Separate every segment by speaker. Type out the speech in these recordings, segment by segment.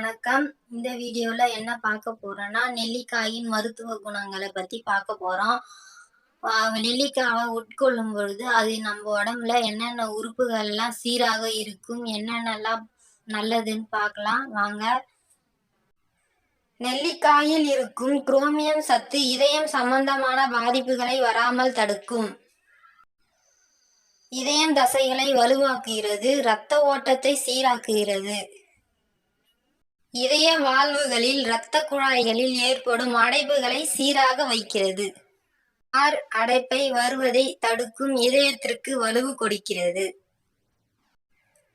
Speaker 1: வணக்கம். இந்த வீடியோல என்ன பார்க்க போறோம்னா நெல்லிக்காயின் மருத்துவ குணங்களை பத்தி பார்க்க போறோம். ஆஹ் நெல்லிக்காவை உட்கொள்ளும் பொழுது அது நம்ம உடம்புல என்னென்ன உறுப்புகள்லாம் சீராக இருக்கும் என்னென்னலாம் நல்லதுன்னு பார்க்கலாம். வாங்க. நெல்லிக்காயில் இருக்கும் குரோமியம் சத்து இதயம் சம்பந்தமான பாதிப்புகளை வராமல் தடுக்கும். இதயம் தசைகளை வலுவாக்குகிறது இரத்த ஓட்டத்தை சீராக்குகிறது. இதய வாழ்வுகளில் இரத்த குழாய்களில் ஏற்படும் அடைப்புகளை சீராக வைக்கிறது. ஆர் அடைப்பை வருவதை தடுக்கும் இதயத்திற்கு வலுவு கொடுக்கிறது.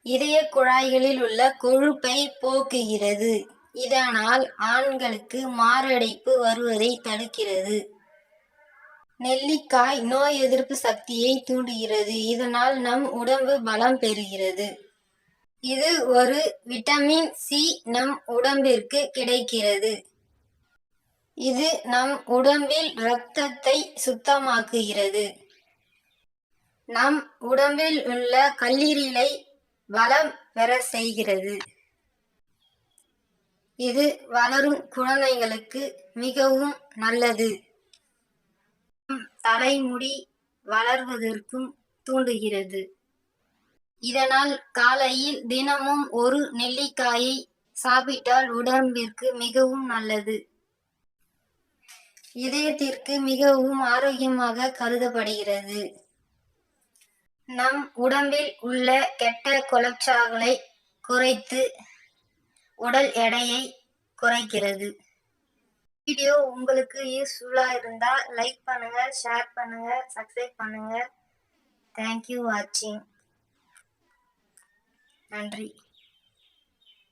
Speaker 1: இதய குழாய்களில் உள்ள கொழுப்பை போக்குகிறது. இதனால் ஆண்களுக்கு மாரடைப்பு வருவதை தடுக்கிறது. நெல்லிக்காய் நோய் எதிர்ப்பு சக்தியை தூண்டுகிறது. இதனால் நம் உடம்பு பலம் பெறுகிறது. இது ஒரு விட்டமின் சி நம் உடம்பிற்கு கிடைக்கிறது. இது நம் உடம்பில் இரத்தத்தை சுத்தமாக்குகிறது. நம் உடம்பில் உள்ள கல்லீரலை வளம் பெற செய்கிறது. இது வளரும் குழந்தைகளுக்கு மிகவும் நல்லது. நம் தலைமுடி வளர்வதற்கும் தூண்டுகிறது. இதனால் காலையில் தினமும் ஒரு நெல்லிக்காயை சாப்பிட்டால் உடம்பிற்கு மிகவும் நல்லது. இதயத்திற்கு மிகவும் ஆரோக்கியமாக கருதப்படுகிறது. நம் உடம்பில் உள்ள கெட்ட கொலஸ்ட்ரால்களை குறைத்து உடல் எடையை குறைக்கிறது. வீடியோ உங்களுக்கு யூஸ்ஃபுல்லா இருந்தா லைக் பண்ணுங்க ஷேர் பண்ணுங்க சப்ஸ்கிரைப் பண்ணுங்க. தேங்க்யூ வாட்சிங் நன்றி